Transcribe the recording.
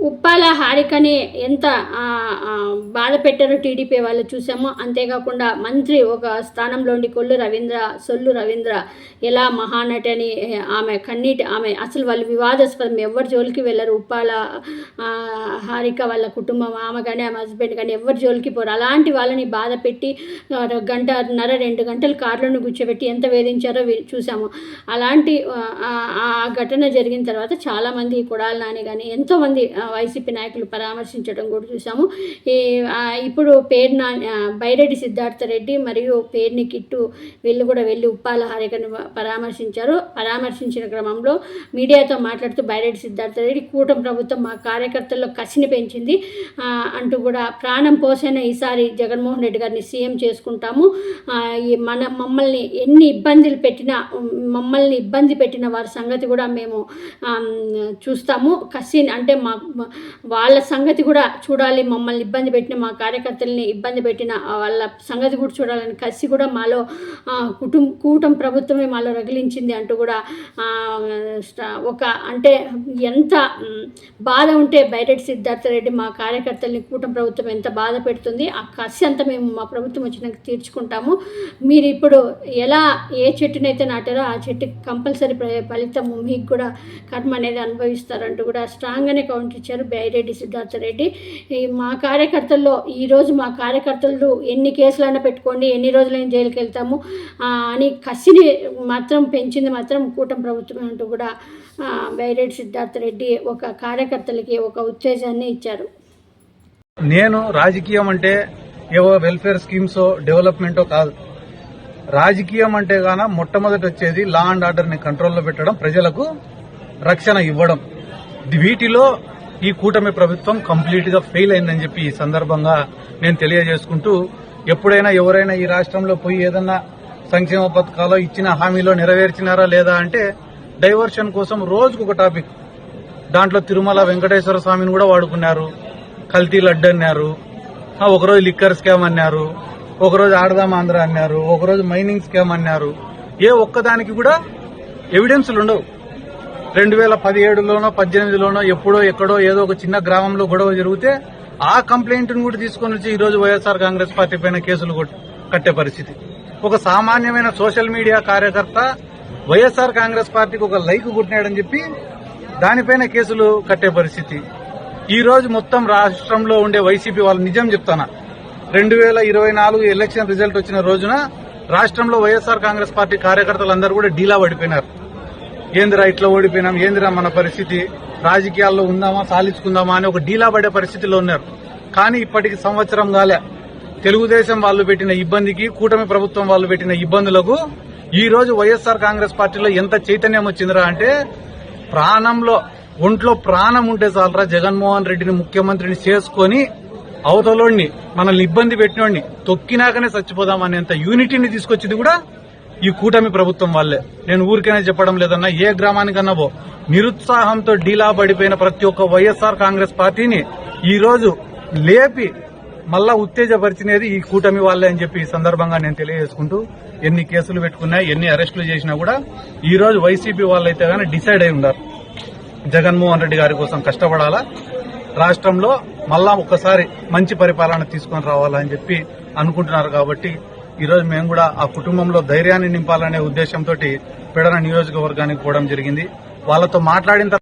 ఉప్పాల హారికని ఎంత బాధ పెట్టారో టీడీపీ వాళ్ళు చూసాము అంతేకాకుండా మంత్రి ఒక స్థానంలోని కొల్లు రవీంద్ర సొల్లు రవీంద్ర ఎలా మహానటి అని ఆమె కన్నీటి ఆమె అసలు వాళ్ళు వివాదాస్పదం ఎవరి జోలికి వెళ్ళరు ఉప్పాల హారిక వాళ్ళ కుటుంబం ఆమె కానీ ఆమె హస్బెండ్ కానీ ఎవరి జోలికి పోరు. అలాంటి వాళ్ళని బాధ పెట్టి గంటన్నర రెండు గంటలు కార్లను కూర్చోబెట్టి ఎంత వేధించారో చూసాము. అలాంటి ఆ, ఘటన జరిగిన తర్వాత చాలామంది కొడాలి నాని కానీ ఎంతోమంది వైసీపీ నాయకులు పరామర్శించడం కూడా చూసాము ఈ ఇప్పుడు పేరు నా బైరెడ్డి సిద్ధార్థ రెడ్డి మరియు పేరుని కిట్టు వీళ్ళు కూడా వెళ్ళి ఉప్పాల హారికను పరామర్శించారు. పరామర్శించిన క్రమంలో మీడియాతో మాట్లాడుతూ బైరెడ్డి సిద్ధార్థ రెడ్డి కూటమి ప్రభుత్వం మా కార్యకర్తల్లో కసిని పెంచింది. అంటూ కూడా ప్రాణం పోసైన ఈసారి జగన్మోహన్ రెడ్డి గారిని సీఎం చేసుకుంటాము. ఈ మన మమ్మల్ని ఎన్ని ఇబ్బందులు పెట్టినా మమ్మల్ని ఇబ్బంది పెట్టిన వారి సంగతి కూడా మేము చూస్తాము. కసిన్ అంటే మా- వాళ్ళ సంగతి కూడా చూడాలి. మమ్మల్ని ఇబ్బంది పెట్టిన మా కార్యకర్తల్ని ఇబ్బంది పెట్టిన వాళ్ళ సంగతి కూడా చూడాలని కసి కూడా మాలో కుటుంబ కూటమి ప్రభుత్వమే మాలో రగిలించింది అంటూ కూడా ఒక అంటే ఎంత బాధ ఉంటే బైరెడ్డి సిద్ధార్థ రెడ్డి మా కార్యకర్తల్ని కూటమి ప్రభుత్వం ఎంత బాధ పెడుతుంది ఆ కసి అంతా మేము మా ప్రభుత్వం వచ్చినాక తీర్చుకుంటాము. మీరు ఇప్పుడు ఎలా ఏ చెట్టునైతే నాటారో ఆ చెట్టుకి కంపల్సరీ ఫలితం మీకు కూడా కర్మ అనేది అనుభవిస్తారంటూ కూడా స్ట్రాంగ్గానే కౌంటర్ ఇచ్చారు బైరెడ్డి సిద్ధార్థ రెడ్డి ఈ మా కార్యకర్తల్లో ఈరోజు మా కార్యకర్తలు ఎన్ని కేసులైనా పెట్టుకోండి ఎన్ని రోజులైనా జైలుకి వెళ్తాము. అని కసిని మాత్రం పెంచింది మాత్రం కూటమి ప్రభుత్వం అంటూ కూడా బైరెడ్డి సిద్ధార్థ రెడ్డి ఒక కార్యకర్తలకి ఒక ఉత్తేజాన్ని ఇచ్చారు. నేను రాజకీయం అంటే ఏవో వెల్ఫేర్ స్కీమ్స్ డెవలప్మెంటో కాదు. రాజకీయం అంటే గాన మొట్టమొదటి వచ్చేది లా అండ్ ఆర్డర్ని కంట్రోల్లో పెట్టడం ప్రజలకు రక్షణ ఇవ్వడం. వీటిలో ఈ కూటమి ప్రభుత్వం కంప్లీట్గా ఫెయిల్ అయిందని చెప్పి ఈ సందర్భంగా నేను తెలియజేసుకుంటూ ఎప్పుడైనా ఎవరైనా ఈ రాష్ట్రంలో పోయి ఏదన్నా సంక్షేమ పథకాలు ఇచ్చిన హామీలో నెరవేర్చినారా లేదా అంటే డైవర్షన్ కోసం రోజుకు ఒక టాపిక్ దాంట్లో తిరుమల వెంకటేశ్వర స్వామిని కూడా వాడుకున్నారు. కల్తీ లడ్డు అన్నారు. ఒకరోజు లిక్కర్ స్కామ్ అన్నారు. ఒకరోజు ఆడదాం ఆంధ్ర అన్నారు. ఒకరోజు మైనింగ్ స్కామ్ అన్నారు. ఏ ఒక్కదానికి కూడా ఎవిడెన్స్లు ఉండవు. రెండు వేల పదిహేడులోనో పద్దెనిమిదిలోనో ఎప్పుడో ఎక్కడో ఏదో ఒక చిన్న గ్రామంలో గొడవ జరిగితే ఆ కంప్లైంట్ను కూడా తీసుకొని వచ్చి ఈ రోజు వైఎస్ఆర్ కాంగ్రెస్ పార్టీ పైన కేసులు కట్టే పరిస్థితి. ఒక సామాన్యమైన సోషల్ మీడియా కార్యకర్త వైఎస్ఆర్ కాంగ్రెస్ పార్టీకి ఒక లైక్ కొట్టినాడని చెప్పి దానిపైన కేసులు కట్టే పరిస్థితి. ఈ రోజు మొత్తం రాష్ట్రంలో ఉండే వైసీపీ వాళ్ళు నిజం చెప్తానా? రెండు వేల ఇరవై నాలుగు ఎలక్షన్ రిజల్ట్ వచ్చిన రోజున రాష్ట్రంలో వైఎస్ఆర్ కాంగ్రెస్ పార్టీ కార్యకర్తలందరూ కూడా డీలా పడిపోయినారు. ఏందిరా ఇట్లా ఓడిపోయినాం ఏందిరా మన పరిస్థితి? రాజకీయాల్లో ఉందామా సాలించుకుందామా అని ఒక డీలా పడే పరిస్థితిలో ఉన్నారు. కానీ ఇప్పటికి సంవత్సరం కాలే. తెలుగుదేశం వాళ్ళు పెట్టిన ఇబ్బందికి కూటమి ప్రభుత్వం వాళ్ళు పెట్టిన ఇబ్బందులకు ఈ రోజు వైఎస్ఆర్ కాంగ్రెస్ పార్టీలో ఎంత చైతన్యం వచ్చిందిరా అంటే ప్రాణంలో ఒంట్లో ప్రాణం ఉంటే చాలరా జగన్మోహన్ రెడ్డిని ముఖ్యమంత్రిని చేసుకొని అవతలోడిని మనల్ని ఇబ్బంది పెట్టినోడిని తొక్కినాకనే చచ్చిపోదామనేంత యూనిటీని తీసుకొచ్చింది కూడా ఈ కూటమి ప్రభుత్వం వాళ్ళే. నేను ఊరికైనా చెప్పడం లేదన్నా ఏ గ్రామానికన్నా పో. నిరుత్సాహంతో డీలా పడిపోయిన ప్రతి ఒక్క వైఎస్ఆర్ కాంగ్రెస్ పార్టీని ఈ రోజు లేపి మళ్ళా ఉత్తేజపరిచినది ఈ కూటమి వాళ్ళే అని చెప్పి ఈ సందర్భంగా నేను తెలియజేసుకుంటూ ఎన్ని కేసులు పెట్టుకున్నా ఎన్ని అరెస్టులు చేసినా కూడా ఈ రోజు వైసీపీ వాళ్ళైతే గానీ డిసైడ్ అయి ఉన్నారు జగన్మోహన్ రెడ్డి గారి కోసం కష్టపడాలా? రాష్ట్రంలో మళ్ళా ఒక్కసారి మంచి పరిపాలన తీసుకొని రావాలని చెప్పి అనుకుంటున్నారు కాబట్టి ఈ రోజు మేము కూడా ఆ కుటుంబంలో ధైర్యాన్ని నింపాలనే ఉద్దేశంతో పెడన నియోజకవర్గానికి పోవడం జరిగింది. వాళ్ళతో మాట్లాడిన